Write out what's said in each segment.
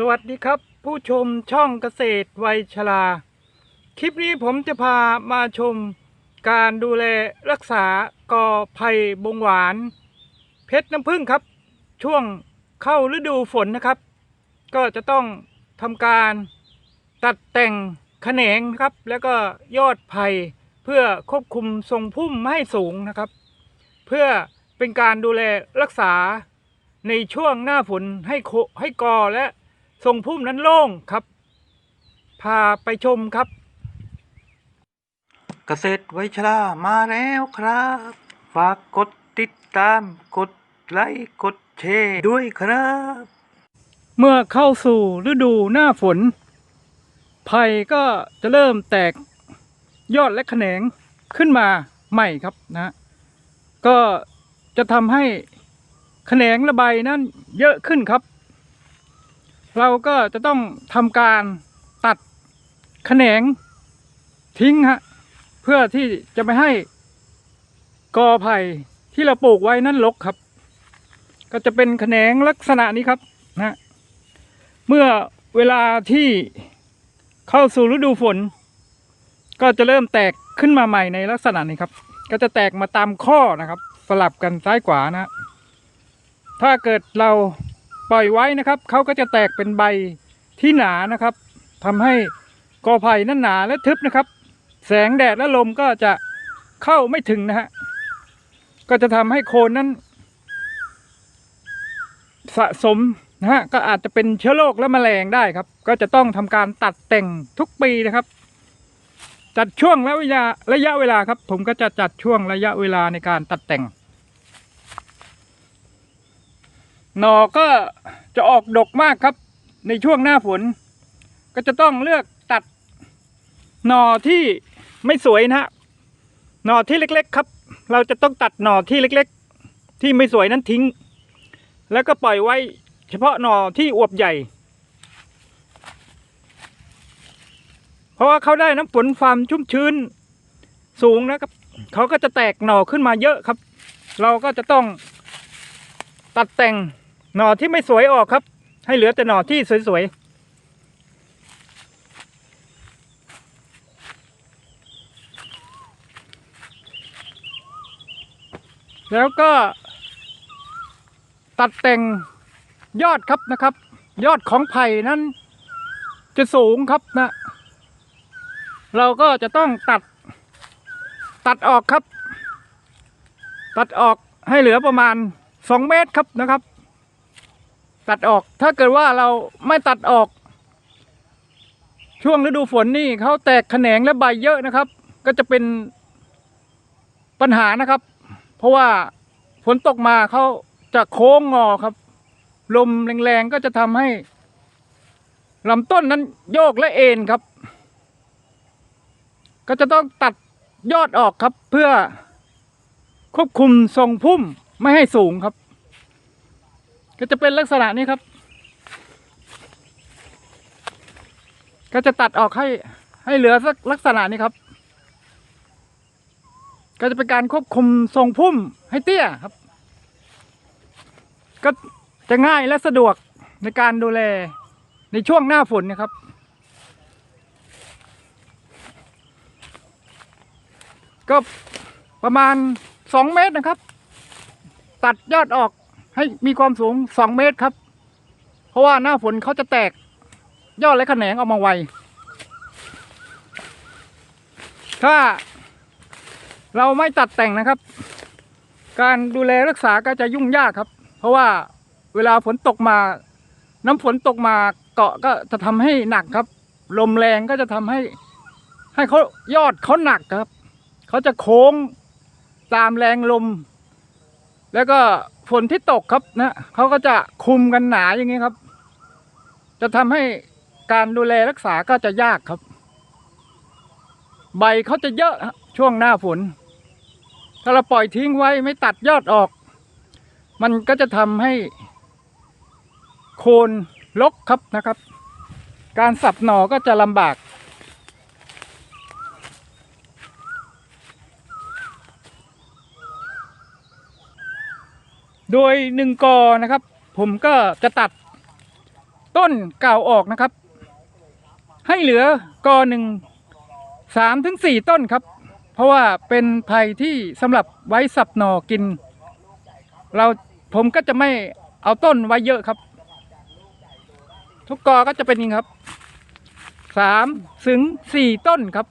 สวัสดีครับ ผู้ชมช่องเกษตรวัยชรา คลิปนี้ผมจะพามาชมการดูแลรักษากอไผ่บงหวาน เพชรน้ำผึ้งครับ ช่วงเข้าฤดูฝนนะครับ ก็จะต้องทำการตัดแต่งแขนงนะครับ แล้วก็ยอดไผ่เพื่อควบคุมทรงพุ่มไม่ให้สูงนะครับ เพื่อเป็นการดูแลรักษาในช่วงหน้าฝนให้ให้กอและ ทรงพุ่มนั้นโล่งครับ พาไปชมครับ เกษตรไวชรามาแล้วครับ ฝากกดติดตามกดไลค์กดแชร์ด้วยครับ เมื่อเข้าสู่ฤดูหน้าฝน ไผ่ก็จะเริ่มแตกยอดและแขนงขึ้นมาใหม่ครับนะ ก็จะทำให้แขนงระบายนั้นเยอะขึ้นครับ เราก็จะต้องทำการตัดแขนงทิ้งฮะเพื่อที่จะไม่ให้กอไผ่ที่เราปลูกไว้นั้นรกครับ ก็จะเป็นแขนงลักษณะนี้ครับนะเมื่อเวลาที่เข้าสู่ฤดูฝน ก็จะเริ่มแตกขึ้นมาใหม่ในลักษณะนี้ครับ ก็จะแตกมาตามข้อนะครับ สลับกันซ้ายขวานะ ถ้าเกิดเรา ปล่อยไว้นะครับเขาก็จะแตกเป็นใบที่หนานะครับทำให้กอไผ่นั้นหนาและทึบนะครับ แสงแดดและลมก็จะเข้าไม่ถึงนะฮะก็จะทำให้โคนนั้น สะสมนะฮะก็อาจจะเป็นเชื้อโรคและแมลงได้ครับ ก็จะต้องทำการตัดแต่งทุกปีนะครับ จัดช่วงและระยะระยะเวลาครับ ผมก็จะจัดช่วงระยะเวลาในการตัดแต่ง หน่อก็จะออกดกมากครับ ในช่วงหน้าฝน ก็จะต้องเลือกตัดหน่อที่ไม่สวยนะฮะหน่อที่เล็ก ๆ ครับ เราจะต้องตัดหน่อที่เล็ก ๆ ที่ไม่สวยนั้นทิ้ง แล้วก็ปล่อยไว้เฉพาะหน่อที่อวบใหญ่ เพราะว่าเขาได้น้ำฝนความชุ่มชื้นสูงนะครับ เขาก็จะแตกหน่อขึ้นมาเยอะครับ เราก็จะต้องตัดแต่ง หน่อที่ไม่สวยออกครับ ให้เหลือแต่หน่อที่สวยๆ แล้วก็ ตัดแต่งยอดครับนะครับ ยอดของไผ่นั้น จะสูงครับนะ เราก็จะต้องตัด ตัดออกครับ ตัดออกให้เหลือประมาณสองเมตรครับนะครับ ตัดออก ถ้าเกิดว่าเราไม่ตัดออก ช่วงฤดูฝนนี่เขาแตกแขนงและใบเยอะนะครับ ก็จะเป็นปัญหานะครับ เพราะว่าฝนตกมาเขาจะโค้งงอครับ ลมแรงๆก็จะทำให้ลำต้นนั้นโยกและเอ็นครับ ก็จะต้องตัดยอดออกครับเพื่อควบคุมทรงพุ่มไม่ให้สูงครับ ก็จะเป็นลักษณะนี้ครับ ก็จะตัดออกให้ให้เหลือสักลักษณะนี้ครับ ก็จะเป็นการควบคุมทรงพุ่มให้เตี้ยครับ ก็จะง่ายและสะดวกในการดูแลในช่วงหน้าฝนนะครับ ก็ประมาณสองเมตรนะครับ ตัดยอดออก ให้มีความสูงสองเมตรครับ เพราะว่าหน้าฝนเขาจะแตก ยอดและแขนงออกมาไว ถ้า เราไม่ตัดแต่งนะครับ การดูแลรักษาก็จะยุ่งยากครับ เพราะว่าเวลาฝนตกมา น้ำฝนตกมาเกาะก็จะทำให้หนักครับ ลมแรงก็จะทำให้ ให้เขายอดเขาหนักครับ เขาจะโค้งตามแรงลม แล้วก็ฝนที่ตกครับนะเขาก็จะคุมกันหนาอย่างนี้ครับ จะทำให้การดูแลรักษาก็จะยากครับ ใบเขาจะเยอะช่วงหน้าฝน ถ้าเราปล่อยทิ้งไว้ไม่ตัดยอดออก มันก็จะทำให้ โคนลกครับนะครับ การสับหน่อก็จะลำบาก โดยหนึ่งกอนะครับ ผมก็จะตัดต้นเก่าออกนะครับ ให้เหลือกอหนึ่งสามถึงสี่ต้นครับ เพราะว่าเป็นไผ่ที่สำหรับไว้สับหน่อกิน เราผมก็จะไม่เอาต้นไว้เยอะครับ ทุกกอก็จะเป็นอย่างนี้ครับสามถึงสี่ต้นครับ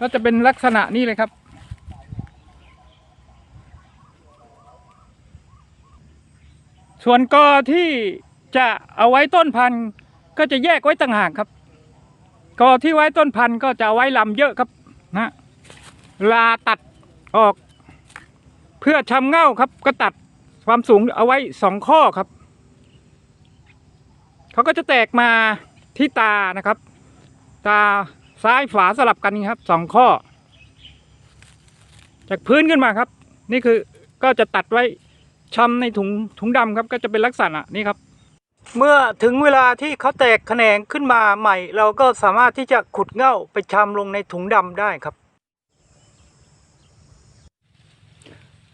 ก็จะเป็นลักษณะนี้เลยครับ ส่วนกอที่จะเอาไว้ต้นพันธุ์ก็จะแยกไว้ต่างหากครับ กอที่ไว้ต้นพันธุ์ก็จะไว้ลำเยอะครับนะลาตัดออก เพื่อชำเง่าครับ ก็ตัดความสูงเอาไว้สองข้อครับเขาก็จะแตกมาที่ตานะครับ ตาซ้ายฝาสลับกันครับสองข้อ จากพื้นขึ้นมาครับ นี่คือก็จะตัดไว้ ชำในถุงถุงดำครับก็จะเป็นลักษณะนี้ครับ เมื่อถึงเวลาที่เขาแตกแขนงขึ้นมาใหม่ เราก็สามารถที่จะขุดเง่าไปชำลงในถุงดำได้ครับ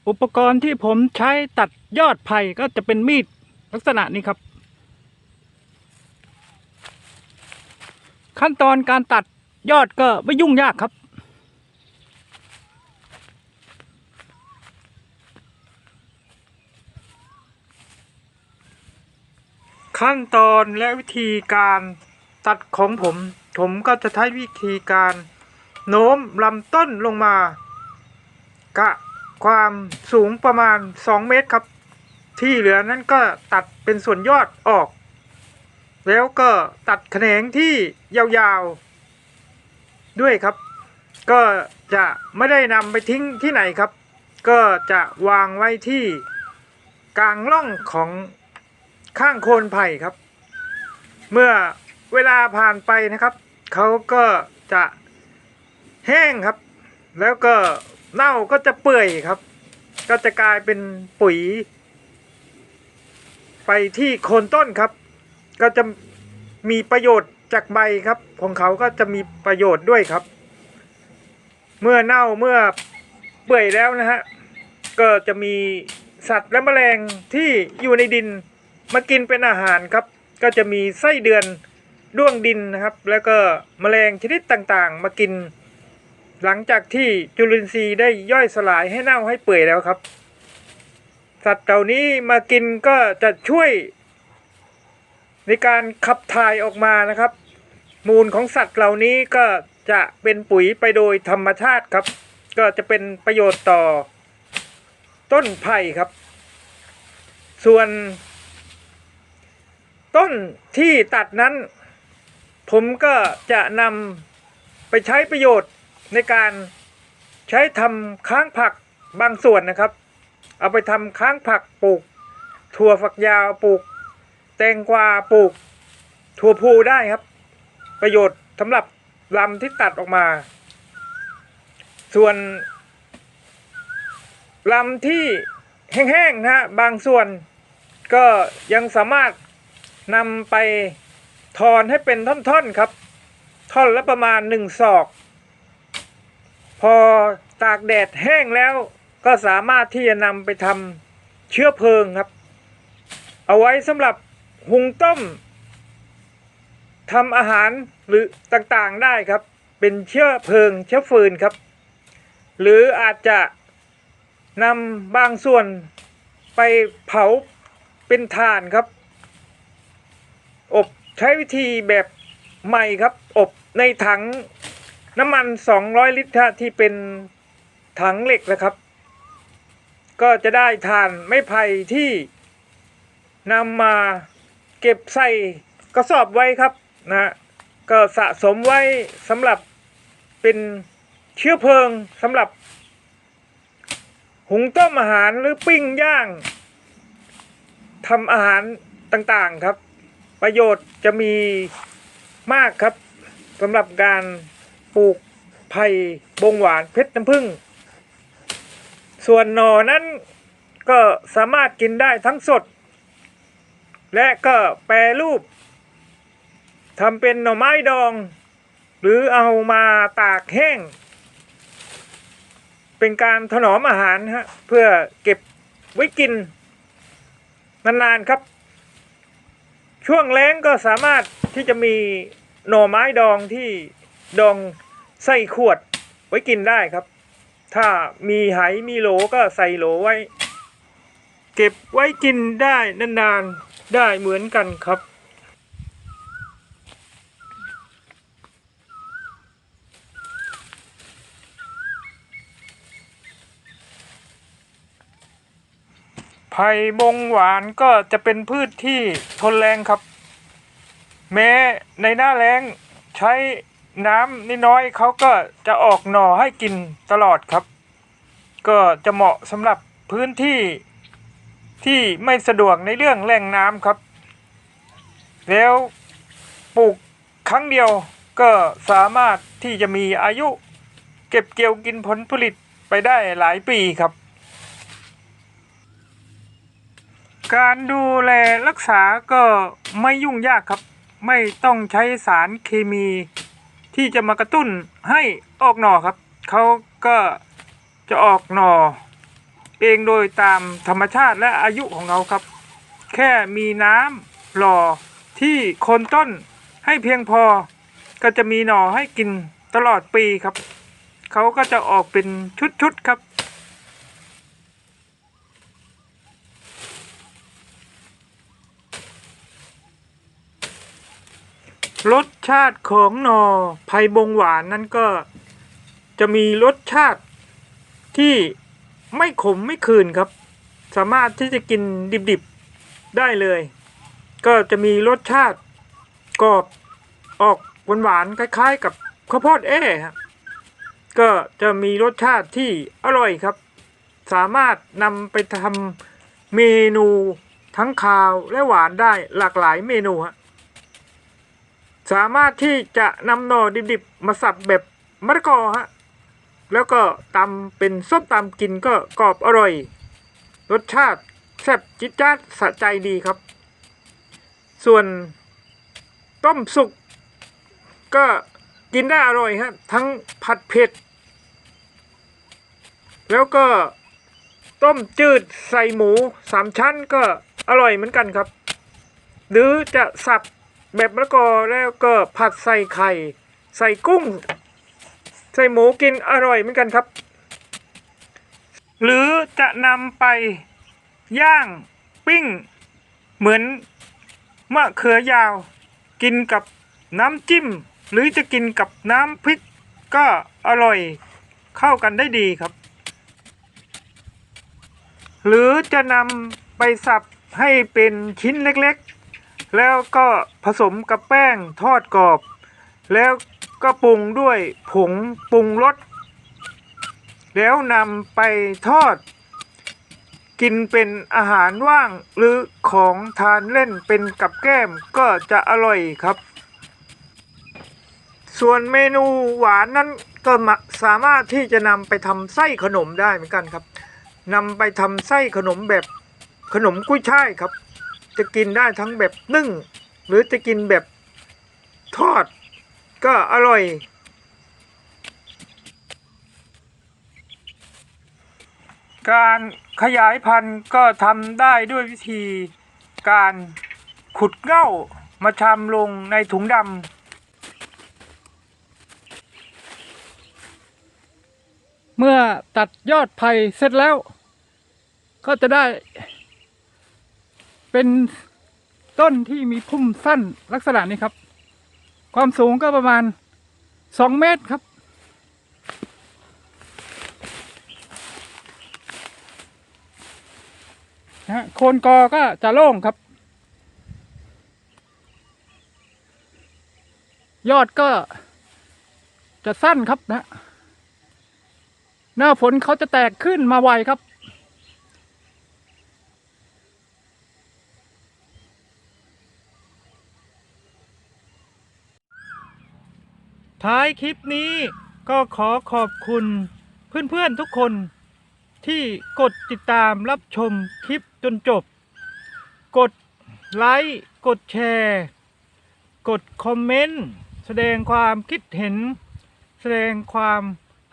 อุปกรณ์ที่ผมใช้ตัดยอดไผ่ก็จะเป็นมีดลักษณะนี้ครับ ขั้นตอนการตัดยอดก็ไม่ยุ่งยากครับ ขั้นตอนและวิธีการตัดของผม ผมก็จะใช้วิธีการโน้มลำต้นลงมา กะความสูงประมาณ 2 เมตรครับ ที่เหลือนั้นก็ตัดเป็นส่วนยอดออก แล้วก็ตัดแขนงที่ยาวๆ ด้วยครับ ก็จะไม่ได้นำไปทิ้งที่ไหนครับ ก็จะวางไว้ที่กลางร่องของ ข้างโคนไผ่ครับ เมื่อเวลาผ่านไปนะครับเขาก็จะแห้งครับ แล้วก็เน่าก็จะเปื่อยครับ ก็จะกลายเป็นปุ๋ย ไปที่โคนต้นครับ ก็จะมีประโยชน์จากใบครับ ของเขาก็จะมีประโยชน์ด้วยครับ เมื่อเน่าเมื่อเปื่อยแล้วนะฮะก็จะมีสัตว์และแมลงที่อยู่ในดิน มากินเป็นอาหารครับ ก็จะมีไส้เดือนด้วงดินนะครับ แล้วก็แมลงชนิดต่างๆ มากิน หลังจากที่จุลินทรีย์ได้ย่อยสลายให้เน่าให้เปื่อยแล้วครับ สัตว์เหล่านี้มากินก็จะช่วย ในการขับถ่ายออกมานะครับ มูลของสัตว์เหล่านี้ก็จะเป็นปุ๋ยไปโดยธรรมชาติครับ ก็จะเป็นประโยชน์ต่อต้นไผ่ครับ ส่วน ต้นที่ตัดนั้น ผมก็จะนำไปใช้ประโยชน์ในการใช้ทำค้างผักบางส่วนนะครับ เอาไปทำค้างผักปลูก ถั่วฝักยาวปลูก แตงกวาปลูก ถั่วพูได้ครับ ประโยชน์สำหรับลำที่ตัดออกมา ส่วนลำที่แห้งๆนะฮะบางส่วนก็ยังสามารถ นำไปทอนให้เป็นท่อนๆครับ ท่อนละประมาณหนึ่งศอก พอตากแดดแห้งแล้วก็สามารถที่จะนำไปทำเชื้อเพลิงครับ เอาไว้สำหรับหุงต้มทำอาหารหรือต่างๆได้ครับ เป็นเชื้อเพลิงเชื้อฟืนครับ หรืออาจจะนำบางส่วนไปเผาเป็นถ่านครับอบ ใช้วิธีแบบใหม่ครับ อบในถังน้ำมัน 200 ลิตรที่เป็นถังเหล็กนะครับ ก็จะได้ถ่านไม้ไผ่ที่นำมาเก็บใส่กระสอบไว้ครับนะฮะก็สะสมไว้สำหรับเป็นเชื้อเพลิงสำหรับ หุงต้มอาหารหรือปิ้งย่างทำอาหารต่างๆครับ ประโยชน์จะมีมากครับสำหรับการปลูกไผ่บงหวานเพชรน้ำผึ้งส่วนหน่อนั้นก็สามารถกินได้ทั้งสด และก็แปรรูปทำเป็นหน่อไม้ดอง หรือเอามาตากแห้ง เป็นการถนอมอาหารฮะเพื่อเก็บไว้กินนานๆครับ ช่วงแล้งก็สามารถที่จะมีหน่อไม้ดองที่ดองใส่ขวดไว้กินได้ครับ ถ้ามีไหมีโหลก็ใส่โหลไว้ เก็บไว้กินได้นานๆได้เหมือนกันครับ ผ่บงหวานก็จะเป็นพืชที่ทนแรงครับ แม้ในหน้าแล้งใช้น้ำนิดน้อยเขาก็จะออกหน่อให้กินตลอดครับ ก็จะเหมาะสำหรับพื้นที่ที่ไม่สะดวกในเรื่องแหล่งน้ำครับ แล้วปลูกครั้งเดียวก็สามารถที่จะมีอายุ เก็บเกี่ยวกินผลผลิตไปได้หลายปีครับ การดูแลรักษาก็ไม่ยุ่งยากครับ ไม่ต้องใช้สารเคมี ที่จะมากระตุ้นให้ออกหน่อครับเขาก็จะออกหน่อ เองโดยตามธรรมชาติและอายุของเขาครับ แค่มีน้ำหล่อที่โคนต้นให้เพียงพอ ก็จะมีหน่อให้กินตลอดปีครับ เขาก็จะออกเป็นชุดๆครับ รสชาติของหนอไผ่บงหวานนั้นก็จะมีรสชาติที่ไม่ขมไม่คืนครับ สามารถที่จะกินดิบๆได้เลย ก็จะมีรสชาติกรอบออกหวานๆคล้ายๆ กับข้าวโพดเอ้ครับก็จะมีรสชาติที่อร่อยครับ สามารถนำไปทำเมนูทั้งคาวและหวานได้หลากหลายเมนูฮะ สามารถที่จะนำหน่อดิบๆมาสับแบบมะละกอฮะแล้วก็ตำเป็นส้มตำกินก็กรอบอร่อย รสชาติแซ่บจิตจ้าดสะใจดีครับ ส่วนต้มสุกก็กินได้อร่อยฮะทั้งผัดเผ็ด แล้วก็ต้มจืดใส่หมูสามชั้นก็อร่อยเหมือนกันครับ หรือจะสับ แบบมะละกอแล้วก็ผัดใส่ไข่ ใส่กุ้ง ใส่หมูกินอร่อยเหมือนกันครับ หรือจะนำไปย่างปิ้ง เหมือนมะเขือยาว กินกับน้ำจิ้ม หรือจะกินกับน้ำพริกก็อร่อยเข้ากันได้ดีครับ หรือจะนำไปสับให้เป็นชิ้นเล็กๆ แล้วก็ผสมกับแป้งทอดกรอบ แล้วก็ปรุงด้วยผงปรุงรสแล้วนำไปทอด กินเป็นอาหารว่างหรือของทานเล่นเป็นกับแก้มก็จะอร่อยครับ ส่วนเมนูหวานนั้นก็สามารถที่จะนำไปทำไส้ขนมได้เหมือนกันครับนำไปทำไส้ขนมแบบขนมกุ้ยช่ายครับ จะกินได้ทั้งแบบนึ่ง หรือจะกินแบบทอด ก็อร่อยการขยายพันธุ์ก็ทำได้ด้วยวิธีการขุดเง่ามาชำลงในถุงดำเมื่อตัดยอดไผ่เสร็จแล้ว ก็จะได้ เป็นต้นที่มีพุ่มสั้นลักษณะนี้ครับ ความสูงก็ประมาณสองเมตรครับ นะฮะโคนกอก็จะโล่งครับ ยอดก็จะสั้นครับนะ หน้าฝนเขาจะแตกขึ้นมาไวครับ ท้ายคลิปนี้ก็ขอขอบคุณเพื่อนๆทุกคนที่กดติดตามรับชมคลิปจนจบ กดไลค์ กดแชร์ กดคอมเมนต์ แสดงความคิดเห็น แสดงความ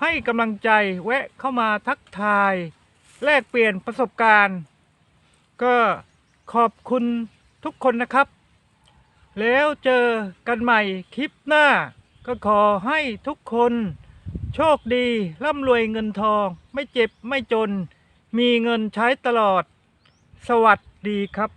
ให้กำลังใจแวะเข้ามาทักทาย แลกเปลี่ยนประสบการณ์ ก็ขอบคุณทุกคนนะครับ แล้วเจอกันใหม่คลิปหน้า ก็ขอให้ทุกคนโชคดีร่ำรวยเงินทอง ไม่เจ็บไม่จน มีเงินใช้ตลอด สวัสดีครับ